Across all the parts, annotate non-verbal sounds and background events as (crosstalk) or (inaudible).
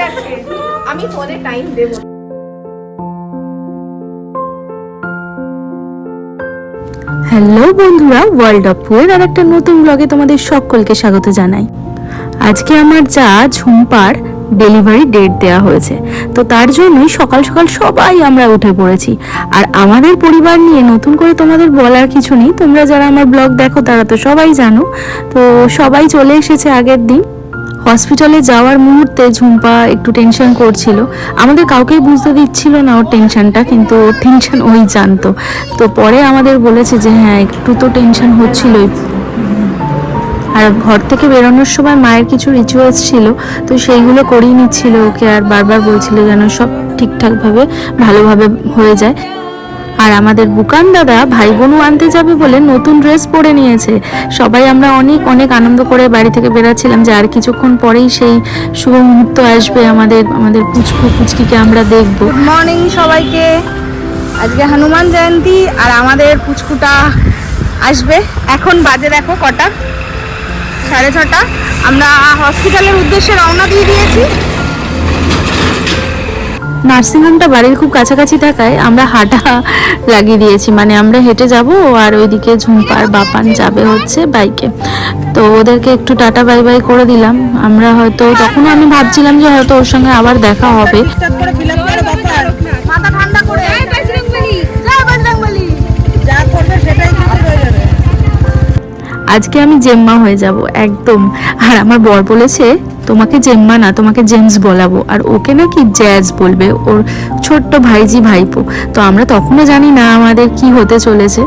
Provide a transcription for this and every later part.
যাচ্ছে, আমি ফোনে টাইম হ্যালো বন্ধুরা ওয়ার্ল্ড অফ ফুয়ের আর একটা নতুন ব্লগে তোমাদের সকলকে স্বাগত জানাই। আজকে আমার যা ঝুম্পার ডেলিভারি ডেট দেওয়া হয়েছে, তো তার জন্যই সকাল সকাল সবাই আমরা উঠে পড়েছি। আর আমাদের পরিবার নিয়ে নতুন করে তোমাদের বলার কিছু নেই, তোমরা যারা আমার ব্লগ দেখো তারা তো সবাই জানো। তো সবাই চলে এসেছে আগের দিন। হসপিটালে যাওয়ার মুহূর্তে ঝুম্পা একটু টেনশন করছিল। আমাদের কাউকেই বুঝতে দিচ্ছিল না ওর টেনশনটা কিন্তু ওর টেনশন ওই জানতো। তো পরে আমাদের বলেছে যে হ্যাঁ একটু তো টেনশন হচ্ছিলই। আর ঘর থেকে বেরোনোর সময় মায়ের কিছু রিচুয়ালস ছিল, তো সেইগুলো করিয়ে নিচ্ছিল ওকে আর বারবার বলছিল যেন সব ঠিকঠাকভাবে, ভালোভাবে হয়ে যায়। আর আমাদের বুকান দাদা ভাই বোনও আনতে যাবে বলে নতুন ড্রেস পরে নিয়েছে। সবাই আমরা অনেক অনেক আনন্দ করে বাড়ি থেকে বেরাচ্ছিলাম যে আর কিছুক্ষণ পরেই সেই শুভ মুহূর্ত আসবে আমাদের আমাদের পুচকু, পুচকিকে আমরা দেখব। গুড মর্নিং সবাইকে। আজকে হনুমান জয়ন্তী আর আমাদের পুচকুটা আসবে। এখন বাজে দেখো কটা? সাড়ে ছটা। আমরা হসপিটালের উদ্দেশ্যে রওনা দিয়ে দিয়েছি। নার্সিংহোমটা বাড়ির খুব কাছাকাছি থাকায় আমরা হাঁটা লাগিয়ে দিয়েছি। মানে আমরা হেঁটে যাব আর ওইদিকে ঝুমপার বাপান যাবে হচ্ছে বাইকে। তো ওদেরকে একটু টাটা বাই বাই করে দিলাম। আমরা হয়তো তখনও আমি ভাবছিলাম যে হয়তো ওর সঙ্গে আবার দেখা হবে। আজকে আমি জেম্মা হয়ে যাব একদম। আর আমার বর বলেছে তোমাকে জেম্মা না, তোমাকে জেমস বলাবো। আর ওকে নাকি জ্যাজ বলবে? ওর ছোট্ট ভাইজি ভাইপো। তো আমরা তখনও জানি না আমাদের কি হতে চলেছে।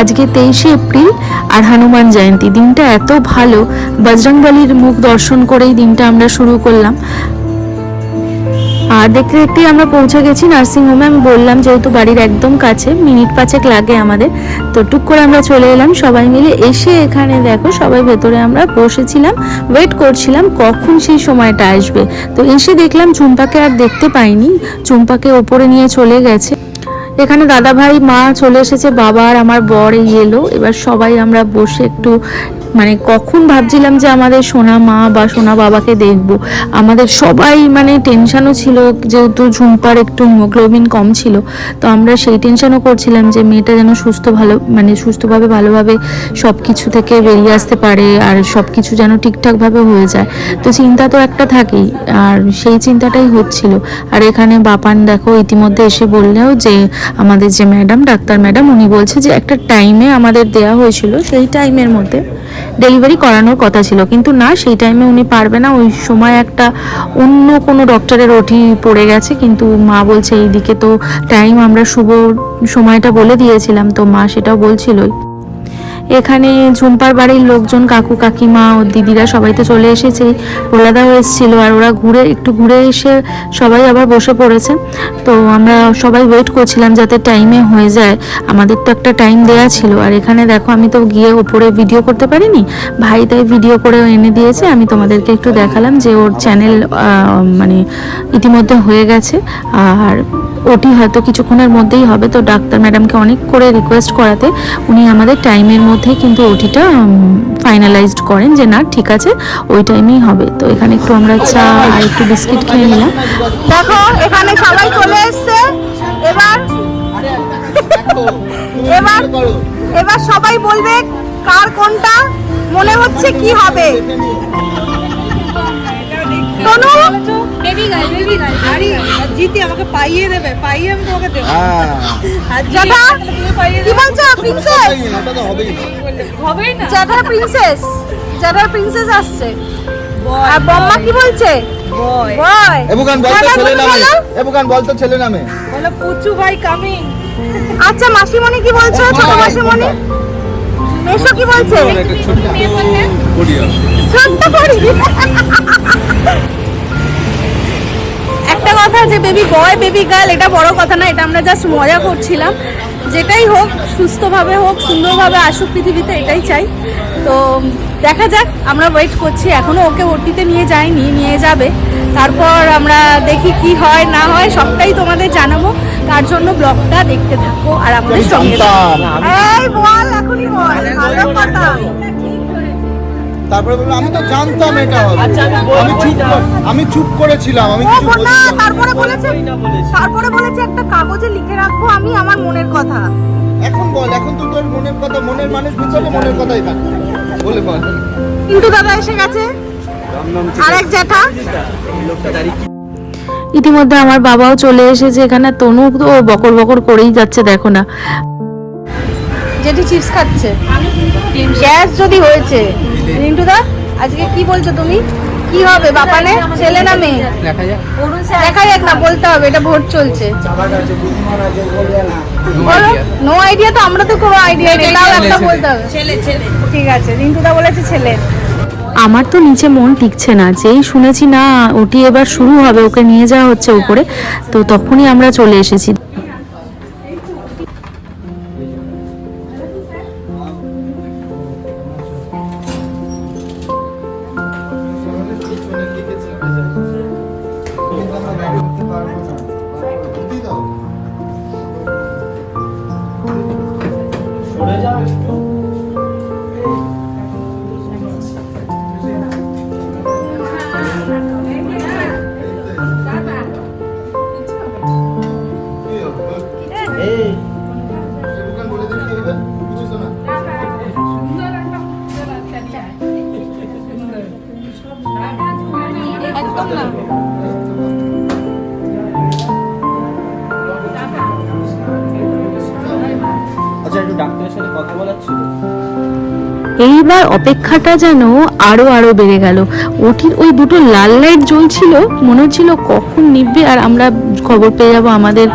আজকে তেইশে এপ্রিল আর হনুমান জয়ন্তী। দিনটা এত ভালো। বজরংবলির মুখ দর্শন করেই দিনটা আমরা শুরু করলাম। আর দেখতে দেখতে আমরা পৌঁছে গেছি নার্সিং হোমে আমি বললাম যেহেতু বাড়ির একদম কাছে, মিনিট পাঁচেক লাগে আমাদের। তো টুক করে আমরা চলে এলাম। সবাই মিলে এসে এখানে দেখো, সবাই ভেতরে আমরা বসেছিলাম ওয়েট করছিলাম কখন সেই সময়টা আসবে। তো এসে দেখলাম চুম্পাকে আর দেখতে পাইনি। চুম্পাকে ওপরে নিয়ে চলে গেছে। এখানে দাদা ভাই মা চলে এসেছে, বাবা আর আমার বর এলো। এবার সবাই আমরা বসে একটু মানে কখন ভাবছিলাম যে আমাদের সোনা মা বা সোনা বাবাকে দেখব। আমাদের সবাই মানে টেনশনও ছিল, যেহেতু ঝুম্পার একটু হিমোগ্লোবিন কম ছিল, তো আমরা সেই টেনশনও করছিলাম যে মেয়েটা যেন সুস্থ ভালো মানে সুস্থভাবে, ভালোভাবে সব কিছু থেকে বেরিয়ে আসতে পারে আর সব কিছু যেন ঠিকঠাকভাবে হয়ে যায়। তো চিন্তা তো একটা থাকেই, আর সেই চিন্তাটাই হচ্ছিল। আর এখানে বাপান দেখো ইতিমধ্যে এসে বললেও যে আমাদের যে ম্যাডাম ডাক্তার ম্যাডাম উনি বলছে যে একটা টাইমে আমাদের দেয়া হয়েছিল, সেই টাইমের মধ্যে ডেলিভারি করানোর কথা ছিল। কিন্তু না, সেই টাইমে উনি পারবে না। ওই সময় একটা অন্য কোনো ডক্টরের ওটি পড়ে গেছে। কিন্তু মা বলছে, এইদিকে তো টাইম আমরা শুভ সময়টা বলে দিয়েছিলাম। তো মা সেটাও বলছিলই। এখানে ঝুম্পার বাড়ির লোকজন, কাকু, কাকিমা ও দিদিরা সবাই তো চলে এসেছে। প্রলাদাও এসেছিল আর ওরা ঘুরে, একটু ঘুরে এসে সবাই আবার বসে পড়েছে। তো আমরা সবাই ওয়েট করছিলাম যাতে টাইমে হয়ে যায়। আমাদের তো একটা টাইম দেয়া ছিল। আর এখানে দেখো, আমি তো গিয়ে ওপরে ভিডিও করতে পারিনি। ভাই তাই ভিডিও করে এনে দিয়েছে। আমি তোমাদেরকে একটু দেখালাম যে ওর চ্যানেল মানে ইতিমধ্যে হয়ে গেছে। আর ওটি হয়তো কিছুক্ষণের মধ্যেই হবে। তো ডাক্তার ম্যাডামকে অনেক করে রিকোয়েস্ট করাতে উনি আমাদের টাইমের মধ্যেই কিন্তু ওটিটা ফাইনালাইজড করেন যে না ঠিক আছে ওই টাইমেই হবে। তো এখানে একটু আমরা চা আর একটু বিস্কিট খেয়ে নিলাম। দেখো এখানে সবাই চলে এসছে। এবার এবার এবার সবাই বলবে কার কোনটা মনে হচ্ছে কি হবে। Tanu baby girl baby girl আরে জিতি আমাকে পাইয়ে দেবে পাইয়ে আমি তোমাকে দেবো। হ্যাঁ। কি বলছো প্রিন্সেস ওটা তো হবেই হবেই না। জ্যাঠার প্রিন্সেস আসছে। আর বম্মা কি বলছে? বয়। বয়। এবুকান বল তো ছেলে নামে। বলো। এবুকান বল তো ছেলে নামে। বলো পুচু ভাই কামিং আচ্ছা মাসিমণি কি বলছো? ছোট মাসিমণি? মেশো কি বলছে? ছোট্ট (laughs) একটা কথা যে বেবি বয় বেবি গার্ল এটা বড় কথা না এটা আমরা জাস্ট মজা করছিলাম। যেটাই হোক সুস্থভাবে হোক সুন্দরভাবে আসুক পৃথিবীতে এটাই চাই। তো দেখা যাক আমরা ওয়েট করছি। এখনও ওকে ওটিতে নিয়ে যায়নি নিয়ে যাবে। তারপর আমরা দেখি কি হয় না হয় সবটাই তোমাদের জানাব। তার জন্য ব্লগটা দেখতে থাকো আর আমাদের সঙ্গে থাকো। বল এখনই বল ভালো কথা। তারপরে বলল আমি তো জানতাম এটা হবে। আচ্ছা, আমি আমি চুপ আমি চুপ করেছিলাম আমি কিছু না বলিনি। তারপরে বলেছে। তারপরে বলেছে একটা কাগজে লিখে রাখব আমি আমার মনের কথা। এখন বল এখন তো তোর মনের কথা মনের মানুষ ভিতরে মনের কথাই থাকে। বলে বল। কিন্তু দাদা এসে গেছে। আরেক জ্যাঠা। ইতিমধ্যে আমার বাবাও চলে এসেছে এখানে তনু তো বকর বকর করেই যাচ্ছে দেখো না। যেটি চিপস খাচ্ছে। গ্যাস যদি হয়েছে রিন্টু দা আজকে কি বলছো তুমি? কি হবে বাপানে ছেলে না মেয়ে? দেখা যাক। না বলতে হবে এটা ভোট চলছে। বলো নো আইডিয়া তো আমরা তো কোনো আইডিয়া নেই তাও একটা বলতে হবে। ছেলে ছেলে। ঠিক আছে রিন্টু দা বলেছে ছেলে। আমার তো নিচে মন টিকছে না যেই শুনেছি না ওটি এবার শুরু হবে ওকে নিয়ে যাওয়া হচ্ছে উপরে তো তখনই আমরা চলে এসেছি। আচ্ছা এইবার অপেক্ষাটা যেন আরও আরও বেড়ে গেল। ওটির ওই দুটো লাল লাইট জ্বলছিল, মনে হচ্ছিল কখন নিববে আর আমরা খবর পেয়ে যাব আমাদের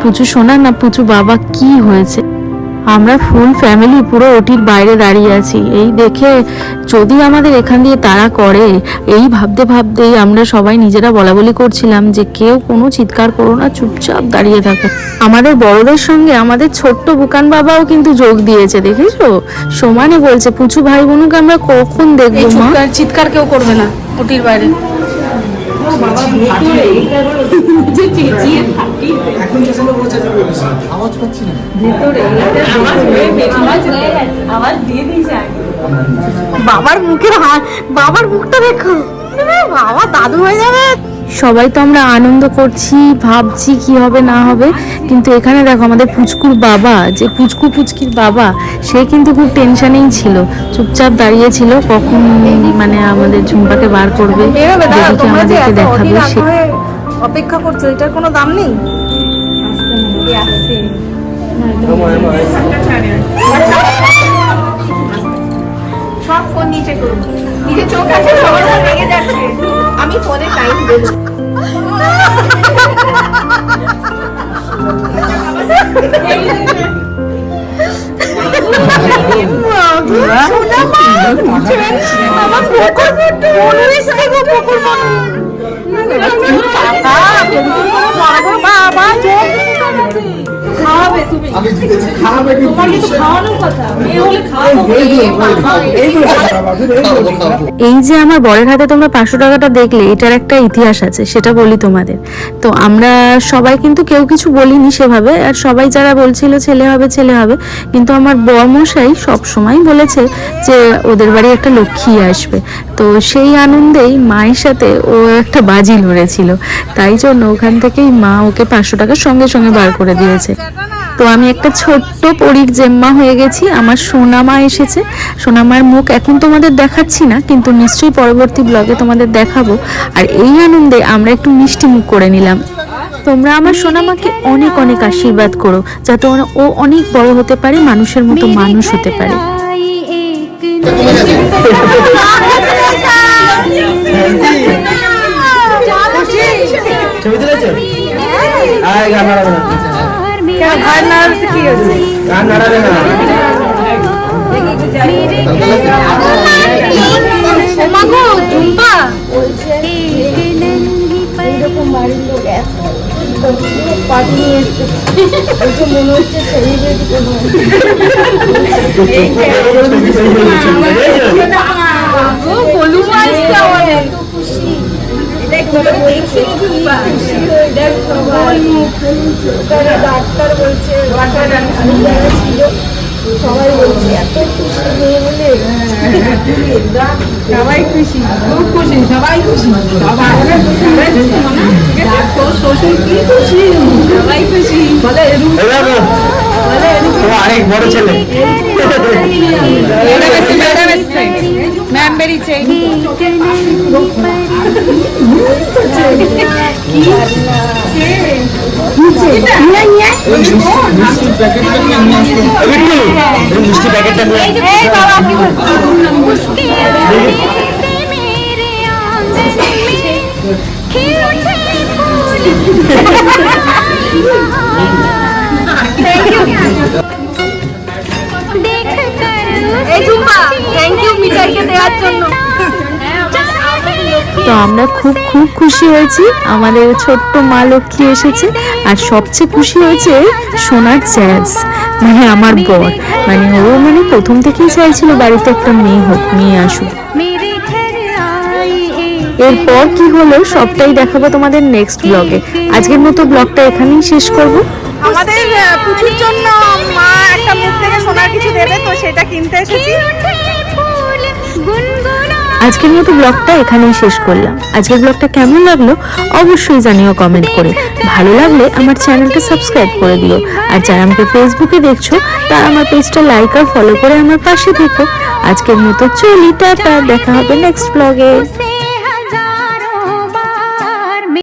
পুচু সোনা না পুচু বাবা কি হয়েছে। আমরা ফুল ফ্যামিলি পুরো ওটির বাইরে দাঁড়িয়ে আছি। এই দেখে যদি আমাদের এখান দিয়ে তারা করে, এই ভাবতে ভাবতেই আমরা সবাই নিজেরা বলা বলি করছিলাম যে কেউ কোনো চিৎকার করো না, চুপচাপ দাঁড়িয়ে থাকো। আমাদের বড়দের সঙ্গে আমাদের ছোট্ট বুকান বাবাও কিন্তু যোগ দিয়েছে, দেখেছ? সমানে বলছে, পুচু ভাই বোনকে আমরা কখন দেখব চিৎকার কেউ করবে না ওটির বাইরে। বাবার মুখের হাত বাবার মুখটা দেখো। বাবা দাদু হয়ে যাবে। সবাই তো আমরা আনন্দ করছি ভাবছি কি হবে না হবে। কিন্তু এখানে দেখো আমাদের পুচকুর বাবা যে পুচকু পুচকির বাবা সে কিন্তু খুব টেনশনেই ছিল। চুপচাপ দাঁড়িয়ে ছিল কখন মানে আমাদের ঝুম্পাকে বার করবে আমাদেরকে দেখাবে সে অপেক্ষা করছ এটার কোনো দাম নেই? সব ফোন নিচে করুন নিজে চোখ আছে সবার লেগে যাচ্ছে। আমি ফোনে টাইম দেবো আমার তুমি আমি জিতেছি। খাওয়াবে কি তোমার কিন্তু খাওয়ানোর কথা। মেয়ে হলে খাওয়াবো খাব খাব এই যে আমার বরের হাতে তোমরা পাঁচশো টাকাটা দেখলে এটার একটা ইতিহাস আছে সেটা বলি তোমাদের। তো আমরা সবাই কিন্তু কেউ কিছু বলিনি সেভাবে আর সবাই যারা বলছিল ছেলে হবে ছেলে হবে কিন্তু আমার বরমশাই সব সময় বলেছে যে ওদের বাড়ি একটা লক্ষ্মী আসবে। তো সেই আনন্দেই মায়ের সাথে ও একটা বাজি লড়েছিল তাই জন্য ওখান থেকেই মা ওকে পাঁচশো টাকা সঙ্গে সঙ্গে বার করে দিয়েছে। তো আমি একটা ছোট্ট পরীর জেম্মা হয়ে গেছি আমার সোনামা এসেছে। সোনামার মুখ এখন তোমাদের দেখাচ্ছি না কিন্তু নিশ্চয়ই পরবর্তী ব্লগে তোমাদের দেখাবো। আর এই আনন্দে আমরা একটু মিষ্টি মুখ করে নিলাম। তোমরা আমার সোনামাকে অনেক অনেক আশীর্বাদ করো যাতে ও অনেক বড় হতে পারে মানুষের মতো মানুষ হতে পারে। ছবি তুলেছো? আয় গান নাড়াবে ঘর না কি হচ্ছে গান নাড়াবে না। ওমা গো ঝুম্পা গো গোলু মাইছে আমাদের। ডাক্তার বলছে সবাই খুশি। খুব খুশি সবাই খুশি সবাই তোর শ্বশুর খুশি সবাই খুশি বলে। ও আরেক বড় ছেলে। ম্যাডাম এসছে। ম্যাম বেরিয়েছে। মিষ্টির প্যাকেটটা নিয়ে আসতে মিষ্টি প্যাকেটটা নিয়ে তো আমরা খুব খুব খুশি হয়েছি। আমাদের ছোট্ট মা লক্ষ্মী এসেছে। আর সবচেয়ে খুশি হয়েছে সোনার চ্যাজ মানে আমার বর। মানে ও মানে প্রথম থেকেই চাইছিল বাড়িতে একটা মেয়ে হোক মেয়ে আসুক। এরপর কি হলো সবটাই দেখাবো তোমাদের নেক্সট ব্লগে আজকের মতো ব্লগটা এখানেই শেষ করব। আমাদের পুজোর জন্য মা একটা মুখ থেকে সোনার কিছু দেবে তো সেটা কিনতে এসেছি। আজকের মতো ব্লগটা এখানেই শেষ করলাম। আজকের ব্লগটা কেমন লাগল অবশ্যই জানিও কমেন্ট করে। ভালো লাগলে আমার চ্যানেলটা সাবস্ক্রাইব করে দিও। আর যারা আমাকে ফেসবুকে দেখছ, তারা আমার পেজটা লাইক আর ফলো করে আমার পাশে থেকো। আজকের মতো চলি, টাটা, দেখা হবে নেক্সট ব্লগে